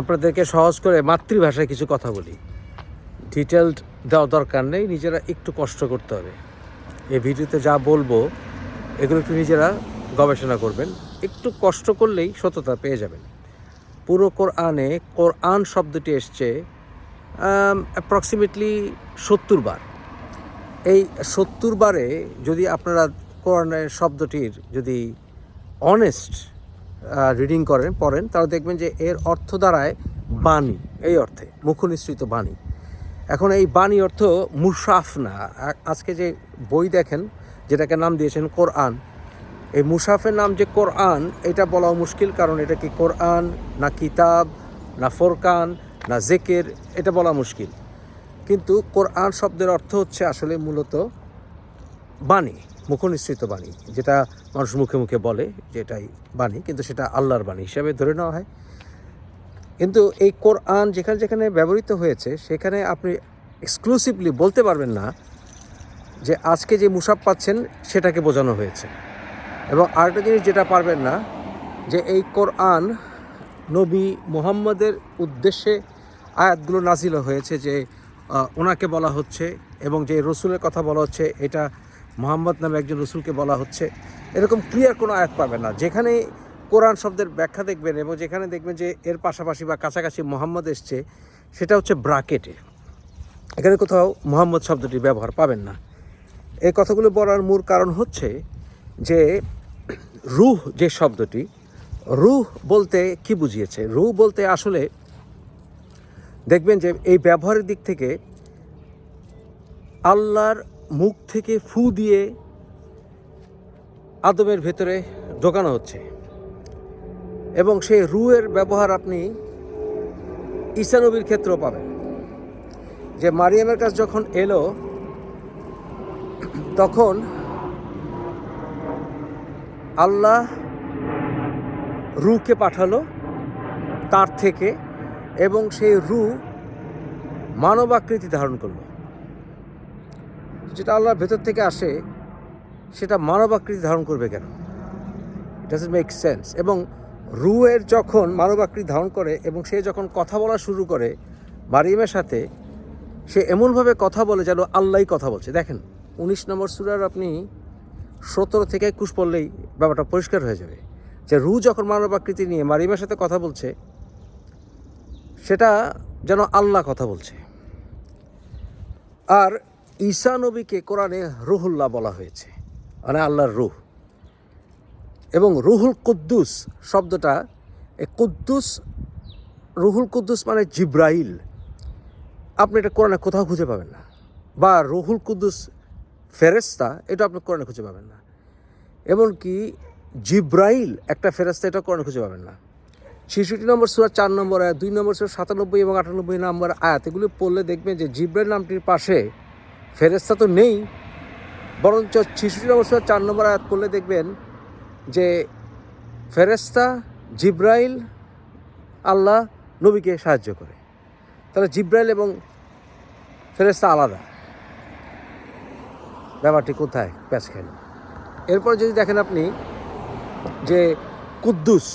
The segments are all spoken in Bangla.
আপনাদেরকে সহজ করে মাতৃভাষায় কিছু কথা বলি। ডিটেলড দেওয়া দরকার নেই, নিজেরা একটু কষ্ট করতে হবে। এই ভিডিওতে যা বলব, এগুলো একটু নিজেরা গবেষণা করবেন। একটু কষ্ট করলেই সততা পেয়ে যাবেন। পুরো কোরআনে, কোরআন শব্দটি এসছে অ্যাপ্রক্সিমেটলি সত্তর বার। এই সত্তর বারে যদি আপনারা কোরআনের শব্দটির যদি অনেস্ট রিডিং করেন, পড়েন তারা দেখবেন যে এর অর্থ দ্বারায় বাণী, এই অর্থে, মুখনিসৃত বাণী। এখন এই বাণী অর্থ মুসাফ না আজকে যে বই দেখেন, যেটাকে নাম দিয়েছেন কোরআন, এই মুসাফের নাম যে কোরআন, এটা বলা মুশকিল, কারণ এটা কি কোরআন, না কিতাব, না ফোরকান, না জেকের, এটা বলা মুশকিল। কিন্তু কোরআন শব্দের অর্থ হচ্ছে আসলে মূলত বাণী। মুখনিসৃত বাণী যেটা মানুষ মুখে মুখে বলে যেটাই বাণী, কিন্তু সেটা আল্লাহর বাণী হিসাবে ধরে নেওয়া হয়। কিন্তু এই কোরআন যেখানে যেখানে ব্যবহৃত হয়েছে, সেখানে আপনি এক্সক্লুসিভলি বলতে পারবেন না যে আজকে যে মুসাব পাচ্ছেন, সেটাকে বোঝানো হয়েছে। এবং আরেকটা জিনিস যেটা পারবেন না, যে এই কোরআন নবী মুহাম্মদের উদ্দেশ্যে আয়াতগুলো নাজিল হয়েছে যে ওনাকে বলা হচ্ছে এবং যে রসুলের কথা বলা হচ্ছে, এটা মোহাম্মদ নামে একজন রসুলকে বলা হচ্ছে, এরকম ক্লিয়ার কোনো আয়াত পাবেন না। যেখানে কোরআন শব্দের ব্যাখ্যা দেখবেন এবং যেখানে দেখবেন যে এর পাশাপাশি বা কাছাকাছি মোহাম্মদ এসছে, সেটা হচ্ছে ব্রাকেটে এখানে কোথাও মোহাম্মদ শব্দটি ব্যবহার পাবেন না। এই কথাগুলো বলার মূল কারণ হচ্ছে যে রুহ যে শব্দটি, রুহ বলতে কি বুঝিয়েছে? রুহ বলতে আসলে দেখবেন যে এই ব্যবহারের দিক থেকে আল্লাহর মুখ থেকে ফু দিয়ে আদমের ভেতরে ঢোকানো হচ্ছে। এবং সেই রুহের ব্যবহার আপনি ঈশানবীর ক্ষেত্রেও পাবেন। যে মারিয়ামের কাছে যখন এলো, তখন আল্লাহ রুকে পাঠালো তার থেকে এবং সেই রু মানবাকৃতি ধারণ করল। যেটা আল্লাহর ভেতর থেকে আসে, সেটা মানবাকৃতি ধারণ করবে কেন? ডাজ মেক সেন্স এবং রুয়ের যখন মানবাকৃতি ধারণ করে এবং সে যখন কথা বলা শুরু করে মারিয়ামের সাথে, সে এমনভাবে কথা বলে যেন আল্লাহই কথা বলছে। দেখেন, উনিশ নম্বর সুরার আপনি সতেরো থেকে একুশ পড়লেই ব্যাপারটা পরিষ্কার হয়ে যাবে। যে রু যখন মানবাকৃতি নিয়ে মারিমের সাথে কথা বলছে, সেটা যেন আল্লাহ কথা বলছে। আর ঈসা নবীকে কোরআনে রুহুল্লাহ বলা হয়েছে মানে আল্লাহর রুহ। এবং রুহুল কুদ্দুস শব্দটা কুদ্দুস, রুহুল কুদ্দুস মানে জিব্রাইল। আপনি এটা কোরআনে কোথাও খুঁজে পাবেন না। বা রুহুল কুদ্দুস ফেরেস্তা এটা আপনি কোরআনে খুঁজে পাবেন না। এমনকি জিব্রাইল একটা ফেরেস্তা এটা কোরআনে খুঁজে পাবেন না। ছেষট্টি নম্বর সুরা, চার নম্বর আয়াত, দুই নম্বর সুরা, সাতানব্বই এবং আটানব্বই নম্বর আয়াত, এগুলো পড়লে দেখবেন যে জিব্রাইল নামটির পাশে ফেরেস্তা তো নেই। বরঞ্চ ছেষট্টি নম্বর সুরা চার নম্বর আয়াত করলে দেখবেন যে ফেরেস্তা জিব্রাইল আল্লাহ নবীকে সাহায্য করে। তাহলে জিব্রাইল এবং ফেরেস্তা আলাদা। ব্যাপারটি কোথায়? প্যাচ খেল এরপর যদি দেখেন আপনি যে কুদ্দুস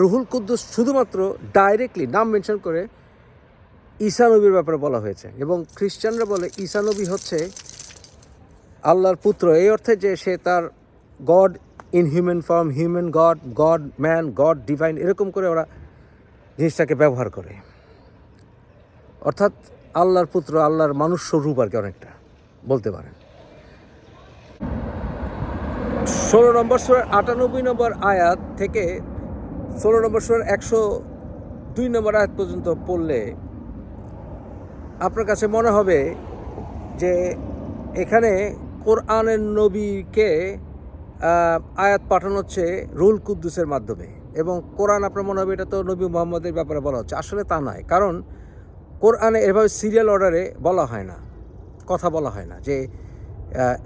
রুহুল কুদ্দুস শুধুমাত্র ডাইরেক্টলি নাম মেনশন করে ঈসা নবীর ব্যাপারে বলা হয়েছে এবং খ্রিস্টানরা বলে ঈসা নবী হচ্ছে আল্লাহর পুত্র। এই অর্থে যে সে তার God in human form human God God man God divine এরকম করে ওরা জিনিসটাকে ব্যবহার করে। অর্থাৎ আল্লাহর পুত্র, আল্লাহর মানুষ স্বরূপ আর কি অনেকটা, বলতে পারেন। ষোলো নম্বর সুরের আটানব্বই নম্বর আয়াত থেকে ষোলো নম্বর সুরের একশো দুই নম্বর আয়াত পর্যন্ত পড়লে আপনার কাছে মনে হবে যে এখানে কোরআনের নবীকে আয়াত পাঠানো হচ্ছে রুল কুদ্দুসের মাধ্যমে এবং কোরআন আপনার মনে হবে এটা তো নবী মোহাম্মদের ব্যাপারে বলা হচ্ছে। আসলে তা নয়, কারণ কোরআনে এভাবে সিরিয়াল অর্ডারে বলা হয় না, কথা বলা হয় না যে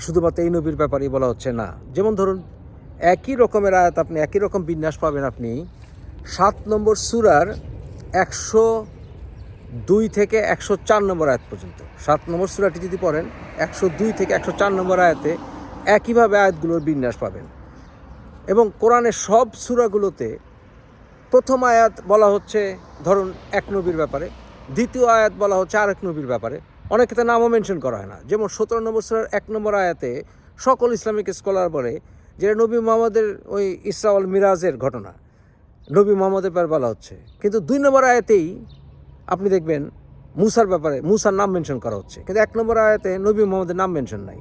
শুধুমাত্র এই নবীর ব্যাপারেই বলা হচ্ছে না। যেমন ধরুন, একই রকমের আয়াত আপনি, একই রকম বিন্যাস পাবেন আপনি, সাত নম্বর সুরার একশো দুই থেকে একশো চার নম্বর আয়াত পর্যন্ত। সাত নম্বর সুরাটি যদি পড়েন, একশো দুই থেকে একশো চার নম্বর আয়াতে একইভাবে আয়াতগুলোর বিন্যাস পাবেন। এবং কোরআনের সব সুরাগুলোতে প্রথম আয়াত বলা হচ্ছে, ধরুন, এক নবীর ব্যাপারে। দ্বিতীয় আয়াত বলা হচ্ছে আরেক নবীর ব্যাপারে। অনেক ক্ষেত্রে নামও মেনশন করা হয় না। যেমন সতেরো নম্বর সুরার এক নম্বর আয়াতে সকল ইসলামিক স্কলার বলে যে নবী মোহাম্মদের ওই ইসরাউল মিরাজের ঘটনা। নবী মোহাম্মদের ব্যাপারে বলা হচ্ছে। কিন্তু দুই নম্বর আয়াতেই আপনি দেখবেন মুসার ব্যাপারে, মুসার নাম মেনশন করা হচ্ছে। কিন্তু এক নম্বর আয়াতে নবী মোহাম্মদের নাম মেনশন নাই।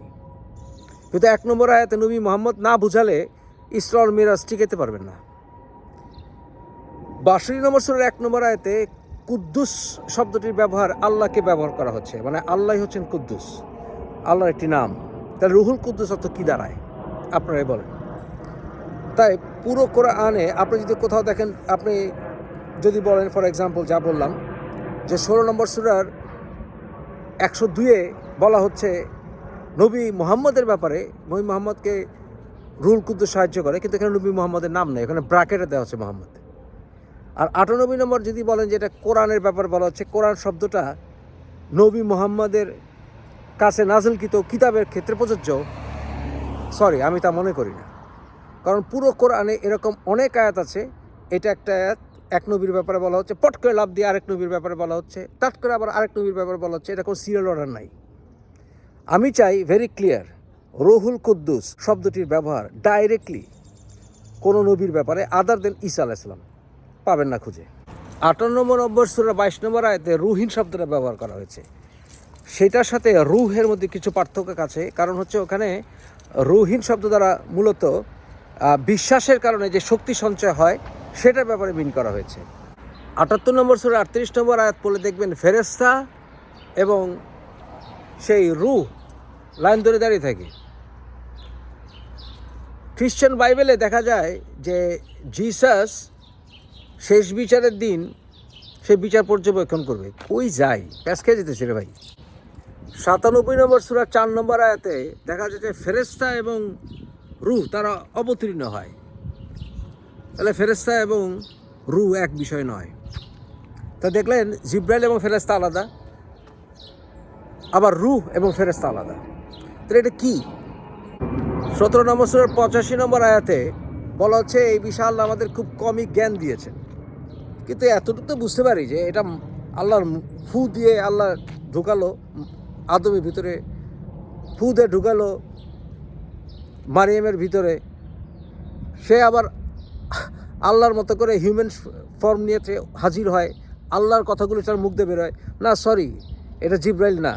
কিন্তু এক নম্বর আয়াতে নবী মোহাম্মদ না বুঝালে ইসরাউল মিরাজ টিকেতে পারবেন না। বাষট্টি নম্বর সুরের এক নম্বর আয়তে কুদ্দুস শব্দটির ব্যবহার আল্লাহকে ব্যবহার করা হচ্ছে। মানে আল্লাহ হচ্ছেন কুদ্দুস। আল্লাহর একটি নাম। তাহলে রুহুল কুদ্দুস অর্থ কী দাঁড়ায়? আপনারাই বলেন। তাই পুরো কোরআনে আপনি যদি কোথাও দেখেন, আপনি যদি বলেন ফর এক্সাম্পল যা বললাম যে ষোলো নম্বর সুরার একশো দুয়ে বলা হচ্ছে নবী মোহাম্মদের ব্যাপারে, নবী মোহাম্মদকে রুল কুদ্দুস সাহায্য করে, কিন্তু এখানে নবী মোহাম্মদের নাম নেই, এখানে ব্র্যাকেটে দেওয়া হচ্ছে মোহাম্মদ। আর আটানব্বই নম্বর যদি বলেন যে এটা কোরআনের ব্যাপারে বলা হচ্ছে, কোরআন শব্দটা নবী মোহাম্মদের কাছে নাজলকৃত কিতাবের ক্ষেত্রে প্রযোজ্য। সরি, আমি তা মনে করি না। কারণ পুরো কোরআনে এরকম অনেক আয়াত আছে, এটা একটা আয়াত এক নবীর ব্যাপারে বলা হচ্ছে, পট করে লাভ দিয়ে আরেক নবীর ব্যাপারে বলা হচ্ছে টাট করে আবার আরেক নবীর ব্যাপারে বলা হচ্ছে, এটা কোনো সিরিয়াল অর্ডার নাই। আমি চাই ভেরি ক্লিয়ার রহুল কুদ্দুস শব্দটির ব্যবহার ডাইরেক্টলি কোনো নবীর ব্যাপারে আদার দেন ইসা ঈসা ইসলাম পাবেন না খুঁজে। আটান্ন নম্বর নম্বর সুরা বাইশ নম্বর আয়তে রুহিন শব্দটা ব্যবহার করা হয়েছে। সেটার সাথে রুহের মধ্যে কিছু পার্থক্য আছে, কারণ হচ্ছে ওখানে রুহিন শব্দ দ্বারা মূলত বিশ্বাসের কারণে যে শক্তি সঞ্চয় হয় সেটার ব্যাপারে মিন করা হয়েছে। আটাত্তর নম্বর সুরা আটত্রিশ নম্বর আয়াত পড়লে দেখবেন ফেরেস্তা এবং সেই রুহ লাইন ধরে দাঁড়িয়ে থাকে। খ্রিশ্চান বাইবেলে দেখা যায় যে জিসাস শেষ বিচারের দিন সে বিচার পর্যবেক্ষণ করবে। কই যাই? প্যাস খেয়ে রে ভাই। সাতানব্বই নম্বর সুরা চার নম্বর আয়াতে দেখা যাচ্ছে ফেরেস্তা এবং রুহ তারা অবতীর্ণ হয়। তাহলে ফেরেস্তা এবং রু এক বিষয় নয়। তা দেখলেন জিব্রাইল এবং ফেরেস্তা আলাদা, আবার রুহ এবং ফেরেস্তা আলাদা। তাহলে এটা কী? সতেরো নম্বর পঁচাশি নম্বর আয়াতে বলা হচ্ছে, এই বিষয় আল্লাহ আমাদের খুব কমই জ্ঞান দিয়েছেন। কিন্তু এতটুকু তো বুঝতে পারি যে এটা আল্লাহর ফু দিয়ে আল্লাহ ঢুকালো, আদমের ভিতরে ফু দিয়ে ঢুকালো, মারিয়ামের ভিতরে। সে আবার আল্লাহর মতো করে হিউম্যান ফর্ম নিয়ে হাজির হয়, আল্লাহর কথাগুলো তার মুখ দিয়ে বেরোয়। না সরি এটা জিব্রাইল না।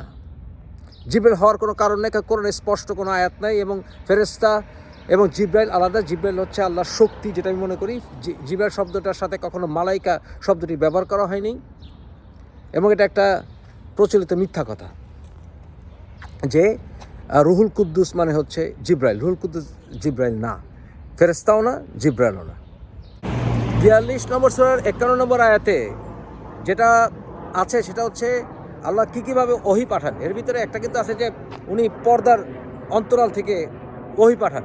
জিব্রাইল হওয়ার কোনো কারণ নেই কোনো স্পষ্ট কোনো আয়াত নাই এবং ফেরেস্তা এবং জিব্রাইল আলাদা। জিব্রাইল হচ্ছে আল্লাহর শক্তি, যেটা আমি মনে করি। জিব্রাইল শব্দটার সাথে কখনো মালাইকা শব্দটি ব্যবহার করা হয়নি এবং এটা একটা প্রচলিত মিথ্যা কথা যে রুহুল কুদ্দুস মানে হচ্ছে জিব্রাইল। রুহুল কুদ্দুস জিব্রাইল না। ফেরেস্তাও না, জিব্রাইলও না। বিয়াল্লিশ নম্বর সুরার একান্ন নম্বর আয়াতে যেটা আছে, সেটা হচ্ছে আল্লাহ কী কীভাবে ওহি পাঠান। এর ভিতরে একটা কিন্তু আছে যে উনি পর্দার অন্তরাল থেকে ওহি পাঠান।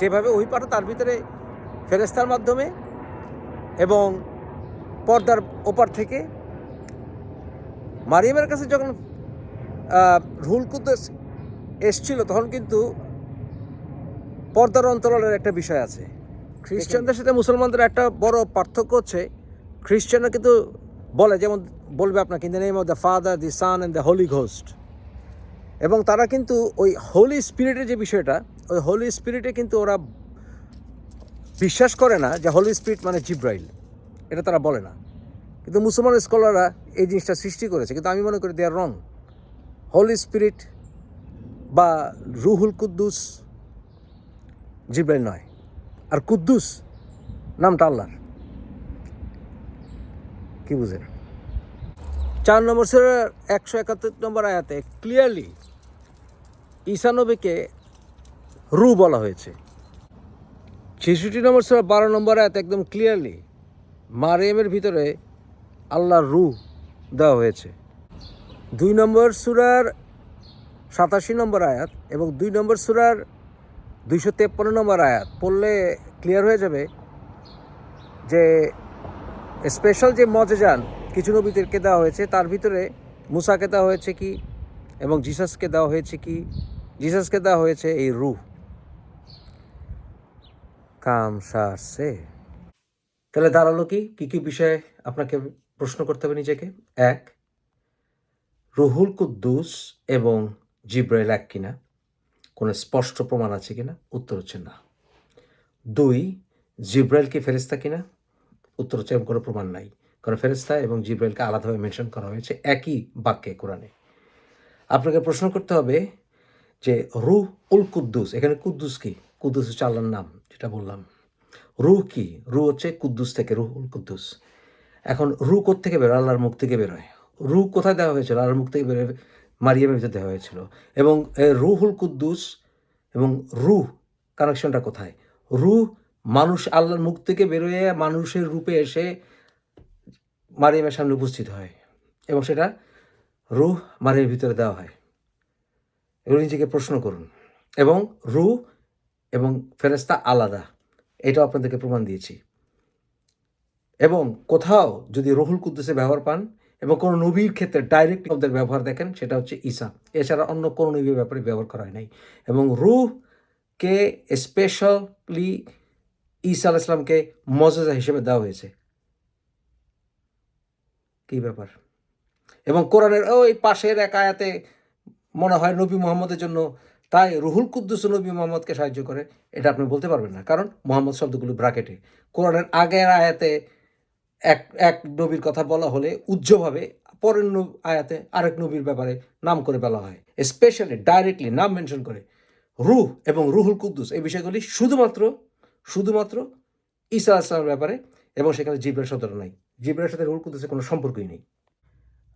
যেভাবে ওহি পাঠান, তার ভিতরে ফেরেস্তার মাধ্যমে এবং পর্দার ওপার থেকে মারিয়ামের কাছে যখন রুহুল কুদ্দুস এসছিল, তখন কিন্তু পর্দার অন্তরালের একটা বিষয় আছে। খ্রিস্টানদের সাথে মুসলমানদের একটা বড় পার্থক্য হচ্ছে, খ্রিস্টানরা কিন্তু বলে, যেমন বলবে আপনাকে in the name of the Father the Son and the Holy Ghost এবং তারা কিন্তু ওই হোলি স্পিরিটের যে বিষয়টা, ওই হোলি স্পিরিটে কিন্তু ওরা বিশ্বাস করে না যে হোলি স্পিরিট মানে জিব্রাইল। এটা তারা বলে না। কিন্তু মুসলমান স্কলাররা এই জিনিসটা সৃষ্টি করেছে। কিন্তু আমি মনে করি দে আর রং হোলি স্পিরিট বা রুহুল কুদ্দুস জিব্রাইল নয়। আর কুদ্দুস, নামটা আল্লাহর। কি বুঝেন? চার নম্বর সুরার একশো একাত্তর নম্বর আয়াতে ক্লিয়ারলি ঈশানবীকে রু বলা হয়েছে। ছেষট্টি নম্বর সুরা বারো নম্বর আয়াতে একদম ক্লিয়ারলি মারিয়ামের ভিতরে আল্লাহর রু দেওয়া হয়েছে। দুই নম্বর সুরার সাতাশি নম্বর আয়াত এবং দুই নম্বর সুরার দুইশো তেপ্পান্ন নম্বর আয়াত পড়লে ক্লিয়ার হয়ে যাবে যে স্পেশাল যে মজেজান কিছু নবীদেরকে দেওয়া হয়েছে, তার ভিতরে মুসাকে দেওয়া হয়েছে কি এবং জিসাসকে দেওয়া হয়েছে কি? জিসাসকে দেওয়া হয়েছে এই রু কাম সারছে তাহলে দাঁড়াল কি? কী কী বিষয়ে আপনাকে প্রশ্ন করতে হবে নিজেকে? এক, রুহুল কুদ্দুস এবং জিব্রাইল এক কিনা? কোনো স্পষ্ট প্রমাণ আছে কিনা? উত্তর হচ্ছে না। দুই জিব্রাইল কি ফেরেস্তা কিনা? উত্তর হচ্ছে এরকম কোনো প্রমাণ নাই। কারণ ফেরেস্তা এবং জিব্রাইলকে আলাদাভাবে মেনশন করা হয়েছে একই বাক্যে, কোরআনে। আপনাকে প্রশ্ন করতে হবে যে রুহ উল কুদ্দুস, এখানে কুদ্দুস কি? কুদ্দুস হচ্ছে আল্লাহর নাম, যেটা বললাম। রুহ কি? রু হচ্ছে কুদ্দুস থেকে, রুহ উল কুদ্দুস। এখন রু থেকে বেরোয়? আল্লাহর মুখ থেকে বেরোয়। রু কোথায় দেওয়া হয়েছিল? আল্লাহর মুখ থেকে বেরোয় মারিয়ামের ভিতরে দেওয়া হয়েছিল। এবং রুহুল কুদ্দুস এবং রুহ কানেকশনটা কোথায়? রুহ মানুষ আল্লাহর মুখ থেকে বেরোয়, মানুষের রূপে এসে মারিয়ামের সামনে উপস্থিত হয়। এবং সেটা রুহ মারিয়ামের ভিতরে দেওয়া হয়। এগুলো নিজেকে প্রশ্ন করুন। এবং রুহ এবং ফেরেস্তা আলাদা। এটাও আপনাদেরকে প্রমাণ দিয়েছি। এবং কোথাও যদি রহুল কুদ্দুসের ব্যবহার পান এবং কোনো নবীর ক্ষেত্রে ডাইরেক্ট শব্দের ব্যবহার দেখেন, সেটা হচ্ছে ঈসা। এছাড়া অন্য কোনো নবীর ব্যাপারে ব্যবহার করা হয় নাই। এবং রুহকে স্পেশালি ঈসা আল ইসলামকে মজেজা হিসেবে দেওয়া হয়েছে। কি ব্যাপার? এবং কোরআনের ওই পাশের এক আয়াতে মনে হয় নবী মোহাম্মদের জন্য, তাই রুহুল কুদ্দুস নবী মোহাম্মদকে সাহায্য করে, এটা আপনি বলতে পারবেন না। কারণ মোহাম্মদ শব্দগুলো ব্রাকেটে কোরআনের আগের আয়াতে এক এক নবীর কথা বলা হলে উজ্জ্বভাবে পরের আয়াতে আরেক নবীর ব্যাপারে নাম করে বলা হয়। স্পেশালি ডাইরেক্টলি নাম মেনশন করে। রুহ এবং রুহুল কুদ্দুস এই বিষয়গুলি শুধুমাত্র শুধুমাত্র ঈসা আসলামের ব্যাপারে এবং সেখানে জিব্রাইল শব্দটা নাই। জিব্রাইলের সাথে রুহুল কুদ্দুসের কোনো সম্পর্কই নেই।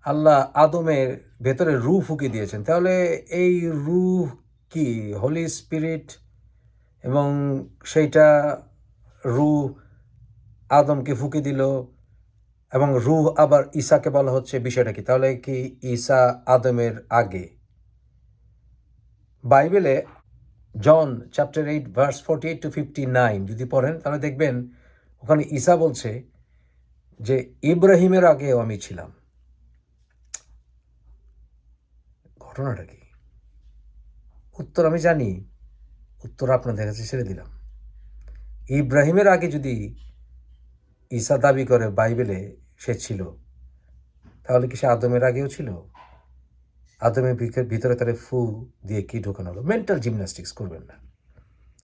আল্লাহ আদমের ভেতরে রু ফুকে দিয়েছেন। তাহলে এই রু কি? হোলি স্পিরিট এবং সেইটা রু আদমকে ফুকে দিল এবং রুহ আবার ঈসাকে বলা হচ্ছে বিষয়টা কি? তাহলে কি ঈসা আদমের আগে? বাইবেলে John chapter eight verse forty eight to fifty nine যদি পড়েন, তাহলে দেখবেন ওখানে ঈসা বলছে যে, ইব্রাহিমের আগেও আমি ছিলাম। ঘটনাটা কি? উত্তর আমি জানি, উত্তর আপনাদের কাছে ছেড়ে দিলাম। ইব্রাহিমের আগে যদি ঈসা দাবি করে বাইবেলে সে ছিল। তাহলে কি সে আদমের আগেও ছিল? আদমের ভিতরে তার ফু দিয়ে কি ঢোকানো হলো? মেন্টাল জিমন্যাস্টিক্স করবেন না।